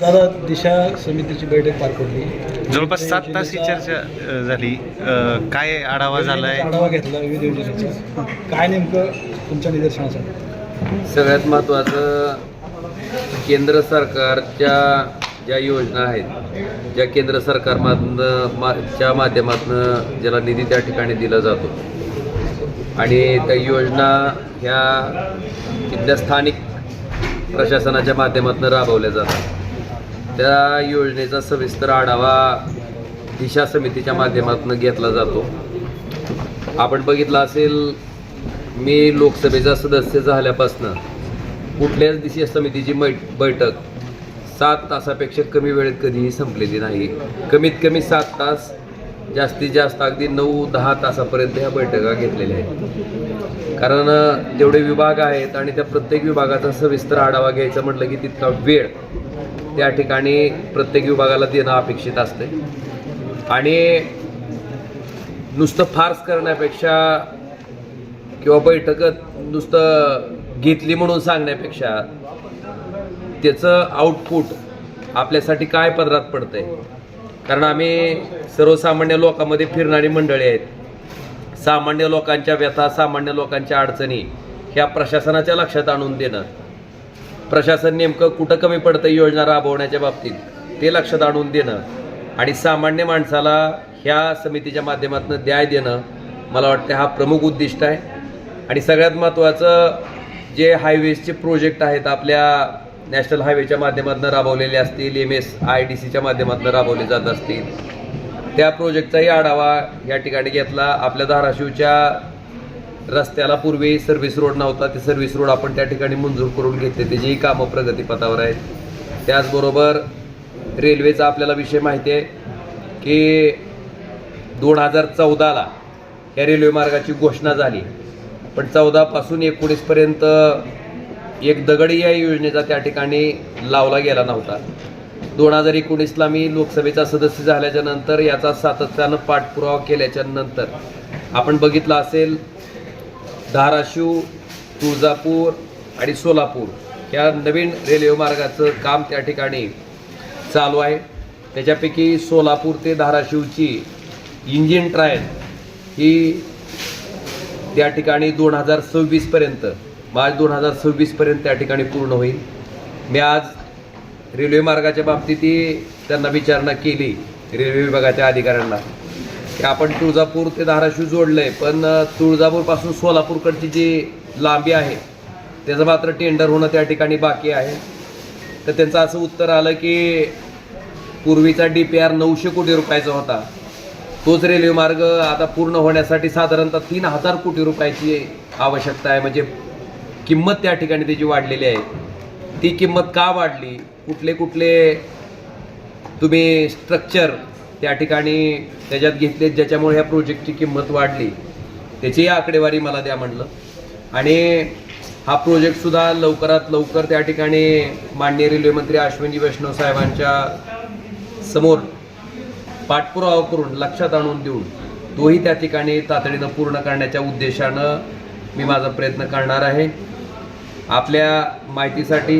दादा दिशा समितीची बैठक पार पडली. जवळपास सात तासची चर्चा अ, झाली. अ, काय आढावा झालाय? आढावा घेतला विविध योजनेचा. काय नेमकं तुमच्या निदर्शनास आलं सगळ्यात महत्त्वाचं केंद्र सरकारच्या ज्या योजना आहेत ज्या केंद्र सरकारमधनं मा च्या माध्यमातून ज्याला निधी त्या ठिकाणी दिला जातो. आणि त्या योजना ह्या तिथल्या स्थानिक प्रशासनाच्या माध्यमातून राबवल्या जातात. त्या योजनेचा सविस्तर आढावा दिशा समितीच्या माध्यमातून घेतला जातो. आपण बघितलं असेल मी लोकसभेचा सदस्य झाल्यापासनं कुठल्याच दिशा समितीची मै बैठक सात तासापेक्षा कमी वेळेत कधीही संपलेली नाही. कमीत कमी सात तास जास्तीत जास्त अगदी नऊ दहा तासापर्यंत ह्या बैठका घेतलेल्या आहेत. कारण तेवढे जेवढे विभाग आहेत आणि त्या प्रत्येक विभागाचा सविस्तर आढावा घ्यायचा म्हटलं की तितका वेळ त्या ठिकाणी प्रत्येक विभागाला देणं अपेक्षित असते. आणि नुसतं फार्स करण्यापेक्षा किंवा बैठकत नुसतं घेतली म्हणून सांगण्यापेक्षा त्याचं आउटपुट आपल्यासाठी काय पदरात पडतंय? कारण आम्ही सर्वसामान्य लोकांमध्ये फिरणारी मंडळी आहेत. सामान्य लोकांच्या व्यथा सामान्य लोकांच्या अडचणी ह्या प्रशासनाच्या लक्षात आणून देणं. प्रशासन नेमकं कुठं कमी पडतं योजना राबवण्याच्या बाबतीत ते लक्षात आणून देणं आणि सामान्य माणसाला ह्या समितीच्या माध्यमातून द्याय देणं मला वाटतं हा प्रमुख उद्दिष्ट आहे. आणि सगळ्यात महत्त्वाचं जे हायवेजचे प्रोजेक्ट आहेत आपल्या नॅशनल हायवेच्या माध्यमातून राबवलेले असतील एम एस आय डी सीच्या माध्यमातून राबवले जात असतील त्या प्रोजेक्टचाही आढावा या ठिकाणी घेतला. आपल्या धाराशिवच्या रस्त्याला पूर्वी सर्व्हिस रोड नव्हता. ते सर्व्हिस रोड आपण त्या ठिकाणी मंजूर करून घेतले. त्याचीही कामं प्रगतीपथावर आहेत. त्याचबरोबर रेल्वेचा आपल्याला विषय माहिती आहे की दोन हजार चौदाला या रेल्वे मार्गाची घोषणा झाली. पण चौदापासून एकोणीसपर्यंत एक दगडी या योजनेचा त्या ठिकाणी लावला गेला नव्हता. दोन हजार एकोणीसला मी लोकसभेचा सदस्य झाल्याच्यानंतर याचा सातत्यानं पाठपुरावा केल्याच्यानंतर आपण बघितलं असेल धाराशिव तुळजापूर आणि सोलापूर या नवीन रेल्वे मार्गाचं काम त्या ठिकाणी चालू आहे. त्याच्यापैकी सोलापूर ते धाराशिवची इंजिन ट्रायल ही त्या ठिकाणी दोन हजार सव्वीसपर्यंत मार्च दोन हजार सव्वीसपर्यंत त्या ठिकाणी पूर्ण होईल. मी आज रेल्वे मार्गाच्या बाबतीतही त्यांना विचारणा केली रेल्वे विभागाच्या अधिकाऱ्यांना. की आपण तुळजापूर ते धाराशिव जोडलं आहे पण तुळजापूरपासून सोलापूरकडची जी लांबी आहे त्याचं मात्र टेंडर होणं त्या ठिकाणी बाकी आहे. तर त्यांचं असं उत्तर आलं की पूर्वीचा डी पी आर नऊशे कोटी रुपयाचा होता. तोच रेल्वे मार्ग आता पूर्ण होण्यासाठी साधारणतः तीन हजार कोटी रुपयाची आवश्यकता आहे. म्हणजे किंमत त्या ठिकाणी त्याची वाढलेली आहे. ती किंमत का वाढली? कुठले कुठले तुम्ही स्ट्रक्चर त्या ठिकाणी त्याच्यात घेतले ज्याच्यामुळे ह्या प्रोजेक्टची किंमत वाढली. त्याचीही आकडेवारी मला द्या म्हटलं. आणि हा प्रोजेक्टसुद्धा लवकरात लवकर त्या ठिकाणी माननीय रेल्वे मंत्री अश्विनी वैष्णव साहेबांच्या समोर पाठपुरावा करून लक्षात आणून देऊन तोही त्या ठिकाणी तातडीनं पूर्ण करण्याच्या उद्देशानं मी माझा प्रयत्न करणार आहे. आपल्या माहितीसाठी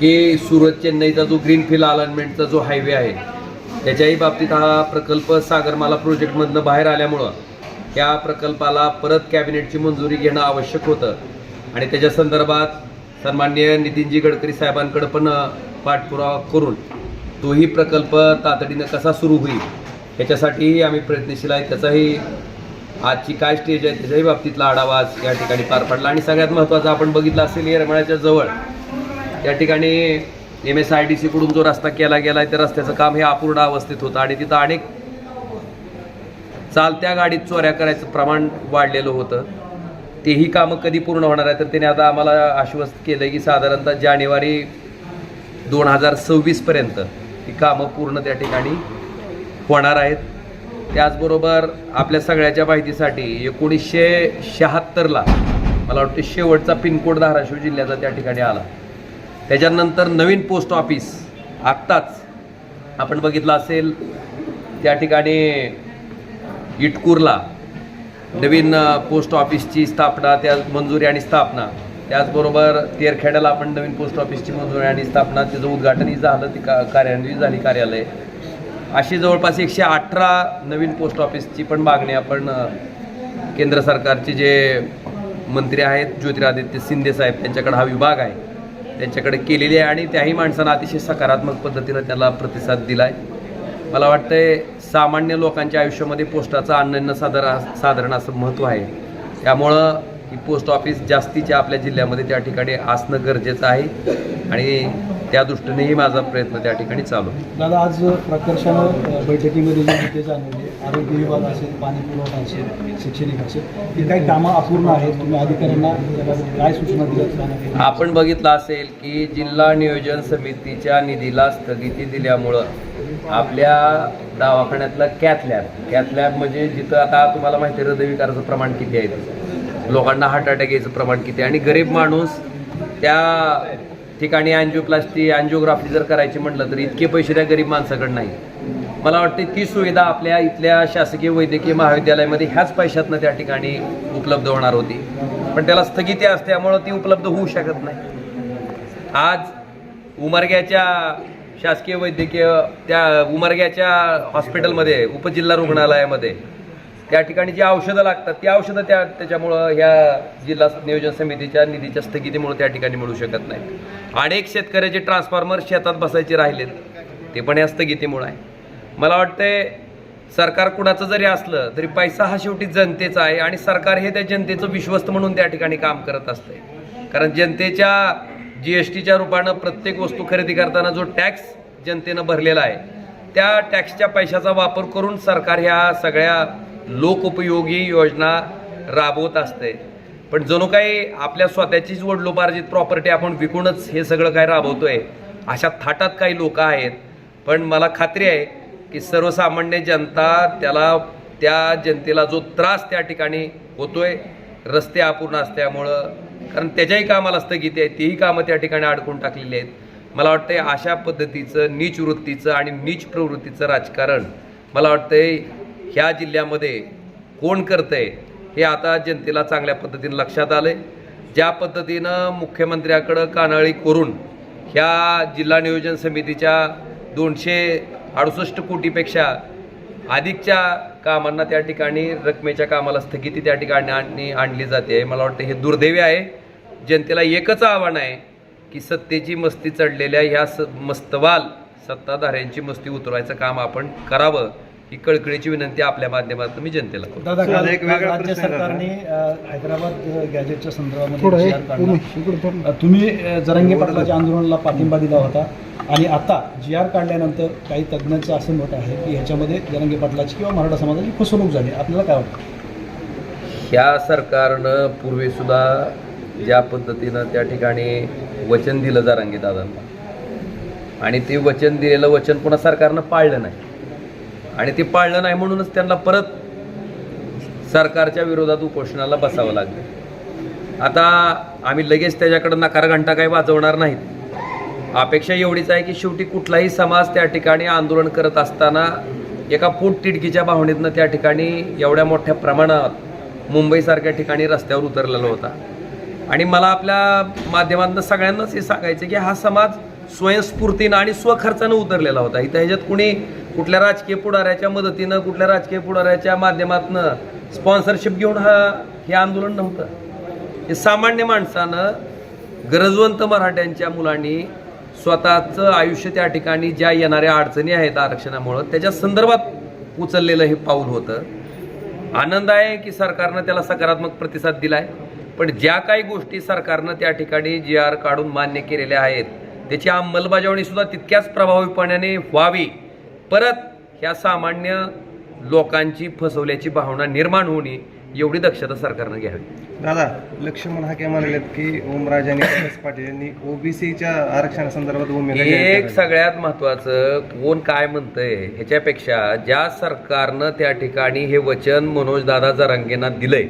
की सुरत चेन्नईचा जो ग्रीनफिल्ड अलाइनमेंटचा जो हायवे आहे त्याच्याही बाबतीत हा प्रकल्प सागरमाला प्रोजेक्टमधनं बाहेर आल्यामुळं या प्रकल्पाला परत कॅबिनेटची मंजुरी घेणं आवश्यक होतं. आणि त्याच्या संदर्भात सन्माननीय नितीनजी गडकरी साहेबांकडं पण पाठपुरावा करून तोही प्रकल्प तातडीनं कसा सुरू होईल याच्यासाठीही आम्ही प्रयत्नशील आहे. त्याचाही आजची काय स्टेज आहे त्याच्याही बाबतीतला आढावा आज या ठिकाणी पार पडला. आणि सगळ्यात महत्त्वाचं आपण बघितलं असेल येरमाळ्याच्या जवळ त्या ठिकाणी एम एस आय डी सीकडून जो रस्ता केला गेला आहे त्या रस्त्याचं काम हे अपूर्ण अवस्थेत होतं आणि तिथं अनेक चालत्या गाडीत चोऱ्या करायचं प्रमाण वाढलेलं होतं. तेही कामं कधी पूर्ण होणार आहे तर त्याने आता आम्हाला आश्वस्त केलं की साधारणतः जानेवारी दोन हजार सव्वीसपर्यंत ही कामं पूर्ण त्या ठिकाणी होणार आहेत. त्याचबरोबर आपल्या सगळ्याच्या माहितीसाठी एकोणीसशे शहात्तरला मला वाटतं शेवटचा पिनकोड धाराशिव जिल्ह्याचा त्या ठिकाणी आला. त्याच्यानंतर नवीन पोस्ट ऑफिस आत्ताच आपण बघितलं असेल त्या ठिकाणी इटकूरला नवीन पोस्ट ऑफिसची स्थापना त्या मंजुरी आणि स्थापना. त्याचबरोबर तेरखेड्याला आपण नवीन पोस्ट ऑफिसची मंजुरी आणि स्थापना त्याचं उद्घाटनही झालं ती का कार्यान्वित झाली कार्यालय. अशी जवळपास एकशे अठरा नवीन पोस्ट ऑफिसची पण मागणी आपण केंद्र सरकारचे जे मंत्री आहेत ज्योतिरादित्य शिंदे साहेब त्यांच्याकडे हा विभाग आहे. त्यांच्याकडे केलेली आहे आणि त्याही माणसानं अतिशय सकारात्मक पद्धतीनं त्याला प्रतिसाद दिला आहे मला वाटतंय सामान्य लोकांच्या आयुष्यामध्ये पोस्टाचं अनन्य साधारण साधारण असं महत्त्व आहे. त्यामुळं ही पोस्ट ऑफिस जास्तीच्या आपल्या जिल्ह्यामध्ये त्या ठिकाणी असणं गरजेचं आहे. आणि त्या दृष्टीनेही माझा प्रयत्न त्या ठिकाणी चालू आहे. दादा आज प्रकर्षानं बैठकीमध्ये जे मुद्दे जाणवले आरोग्य विभाग असेल पाणी पुरवठा असेल शैक्षणिक असेल ही काही कामं अपूर्ण आहेत तुम्ही अधिकाऱ्यांना काय सूचना दिल्यात? आपण बघितलं असेल की जिल्हा नियोजन समितीच्या निधीला स्थगिती दिल्यामुळं आपल्या दवाखान्यातलं कॅथ लॅब कॅथ लॅब म्हणजे जिथं आता तुम्हाला माहिती आहे हृदयविकाराचं प्रमाण किती आहे. लोकांना हार्ट अटॅक यायचं प्रमाण किती आहे? आणि गरीब माणूस त्या ठिकाणी अँजिओप्लास्टी अँजिओग्राफी जर करायची म्हटलं तर इतके पैसे त्या गरीब माणसाकडे नाही. मला वाटते ती सुविधा आपल्या इथल्या शासकीय वैद्यकीय महाविद्यालयामध्ये ह्याच पैशातनं त्या ठिकाणी उपलब्ध होणार होती. पण त्याला स्थगिती असल्यामुळं ती उपलब्ध होऊ शकत नाही. आज उमरग्याच्या शासकीय वैद्यकीय त्या उमरग्याच्या हॉस्पिटलमध्ये उपजिल्हा रुग्णालयामध्ये त्या ठिकाणी जी औषधं लागतात ती औषधं त्या त्याच्यामुळं ह्या जिल्हा नियोजन समितीच्या निधीच्या स्थगितीमुळे त्या ठिकाणी मिळू शकत नाही अनेक शेतकऱ्याचे ट्रान्सफॉर्मर शेतात बसायचे राहिलेत ते पण या स्थगितीमुळं आहे. मला वाटतंय सरकार कुणाचं जरी असलं तरी पैसा हा शेवटी जनतेचा आहे आणि सरकार हे त्या जनतेचं विश्वस्त म्हणून त्या ठिकाणी काम करत असते कारण जनतेच्या जी एस टीच्या रूपानं प्रत्येक वस्तू खरेदी करताना जो टॅक्स जनतेनं भरलेला आहे त्या टॅक्सच्या पैशाचा वापर करून सरकार ह्या सगळ्या लोकोपयोगी योजना राबवत असते. पण जणू काही आपल्या स्वतःचीच वडलोपार्जित प्रॉपर्टी आपण विकूनच हे सगळं काय राबवतोय अशा थाटात काही लोक आहेत. पण मला खात्री आहे की सर्वसामान्य जनता त्याला त्या जनतेला जो त्रास त्या ठिकाणी होतोय रस्ते अपूर्ण असल्यामुळं कारण त्याच्याही कामाला स्थगिती आहे तीही कामं त्या ठिकाणी अडकून टाकलेली आहेत. मला वाटतंय अशा पद्धतीचं नीच वृत्तीचं आणि नीच प्रवृत्तीचं राजकारण मला वाटतंय ह्या जिल्ह्यामध्ये कोण करतंय हे आता जनतेला चांगल्या पद्धतीनं लक्षात आलंय. ज्या पद्धतीनं मुख्यमंत्र्याकडं कानाळी करून ह्या जिल्हा नियोजन समितीच्या दोनशे अडुसष्ट कोटीपेक्षा अधिकच्या कामांना त्या ठिकाणी रकमेच्या कामाला स्थगिती त्या ठिकाणी आणली आणली जाते. मला वाटतं हे दुर्दैवी आहे. जनतेला एकच आव्हान आहे की सत्तेची मस्ती चढलेल्या ह्या स मस्तवाल सत्ताधाऱ्यांची मस्ती उतरवायचं काम आपण करावं. ही कळकळीची विनंती आपल्या माध्यमातून मी जनतेला करतो. दादा सर, काल एक वेगळा राज्य सरकारने अ, हैदराबाद गॅजेटच्या संदर्भामध्ये काढला. अ, तुम्ही अ, जरांगे पाटलाच्या आंदोलनाला पाठिंबा दिला होता आणि आता जी आर काढल्यानंतर काही तज्ज्ञांचं असं मत आहे की ह्याच्यामध्ये जरांगे पाटलाची किंवा मराठा समाजाची फसवणूक झाली. आपल्याला काय वाटतं? ह्या सरकारनं पूर्वीसुद्धा ज्या पद्धतीनं त्या ठिकाणी वचन दिलं जारांगी दादांना. आणि ते वचन दिलेलं वचन पुन्हा सरकारनं पाळलं नाही. आणि ते पाळलं नाही म्हणूनच त्यांना परत सरकारच्या विरोधात उपोषणाला बसावं लागलं. आता आम्ही लगेच त्याच्याकडं नकार घंटा काही वाजवणार नाहीत. अपेक्षा एवढीच आहे की शेवटी कुठलाही समाज त्या ठिकाणी आंदोलन करत असताना एका पोटतिडकीच्या भावनेतनं त्या ठिकाणी एवढ्या मोठ्या प्रमाणात मुंबईसारख्या ठिकाणी रस्त्यावर उतरलेला होता. आणि मला आपल्या माध्यमातून सगळ्यांनाच हे सांगायचं की हा समाज स्वयंस्फूर्तीनं आणि स्वखर्चानं उतरलेला होता. इथं ह्याच्यात कुणी कुठल्या राजकीय पुढाऱ्याच्या मदतीनं कुठल्या राजकीय पुढाऱ्याच्या माध्यमातनं स्पॉन्सरशिप घेऊन हा हे आंदोलन नव्हतं. हे सामान्य माणसानं गरजवंत मराठ्यांच्या मुलांनी स्वतःचं आयुष्य त्या ठिकाणी ज्या येणाऱ्या अडचणी आहेत आरक्षणामुळं त्याच्या संदर्भात उचललेलं हे पाऊल होतं. आनंद आहे की सरकारनं त्याला सकारात्मक प्रतिसाद दिलाय पण ज्या काही गोष्टी सरकारनं त्या ठिकाणी जी आर काढून मान्य केलेल्या आहेत त्याची अंमलबजावणी सुद्धा तितक्याच प्रभावीपणाने व्हावी. परत ह्या सामान्य लोकांची फसवल्याची भावना निर्माण होणे एवढी दक्षता सरकारनं घ्यावी दादा लक्ष्मण हाके म्हणालेत की ओमराज आणि पाटील यांनी ओबीसीच्या आरक्षणासंदर्भात एक. सगळ्यात महत्वाचं कोण काय म्हणतंय ह्याच्यापेक्षा ज्या सरकारनं त्या ठिकाणी हे वचन मनोज दादा जरांगेंना दिलंय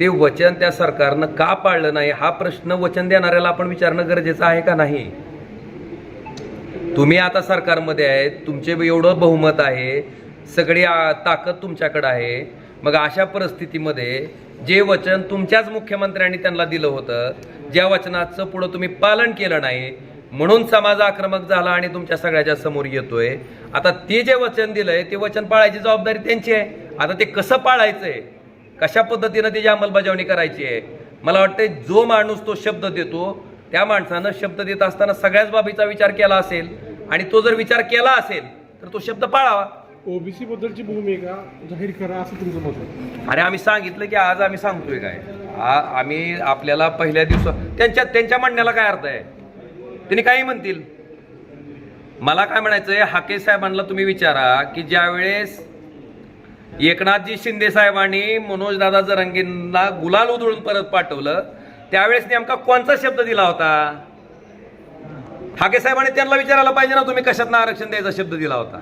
ते वचन त्या सरकारनं का पाळलं नाही हा प्रश्न वचन देणाऱ्याला आपण विचारणं गरजेचं आहे का नाही तुम्ही आता सरकारमध्ये आहेत तुमचे एवढं बहुमत आहे सगळी ताकद तुमच्याकडे आहे. मग अशा परिस्थितीमध्ये जे वचन तुमच्याच मुख्यमंत्र्यांनी त्यांना दिलं होतं ज्या वचनाचं पुढं तुम्ही पालन केलं नाही म्हणून समाज आक्रमक झाला आणि तुमच्या सगळ्याच्या समोर येतोय. आता ते जे वचन दिलंय ते वचन पाळायची जबाबदारी त्यांची आहे. आता ते कसं पाळायचंय? कशा पद्धतीनं त्याची अंमलबजावणी करायची आहे? मला वाटतं जो माणूस तो शब्द देतो त्या माणसानं शब्द देत असताना सगळ्याच बाबीचा विचार केला असेल आणि तो जर विचार केला असेल तर तो शब्द पाळावा. ओबीसी बद्दलची भूमिका जाहीर करा असं तुमचं मत आहे. अरे आम्ही सांगितलं की आज आम्ही सांगतोय काय. आम्ही आपल्याला पहिल्या दिवसा त्यांच्या त्यांच्या म्हणण्याला काय अर्थ आहे? त्यांनी काही म्हणतील? मला काय म्हणायचंय हाके साहेबांना तुम्ही विचारा की ज्या वेळेस एकनाथजी शिंदे साहेबांनी मनोज दादा जरंगेंना गुलाल उधळून परत पाठवलं त्यावेळेस नेमका कोणता शब्द दिला होता? हाके साहेबांनी त्यांना विचारायला पाहिजे ना तुम्ही कशातनं आरक्षण द्यायचा शब्द दिला होता?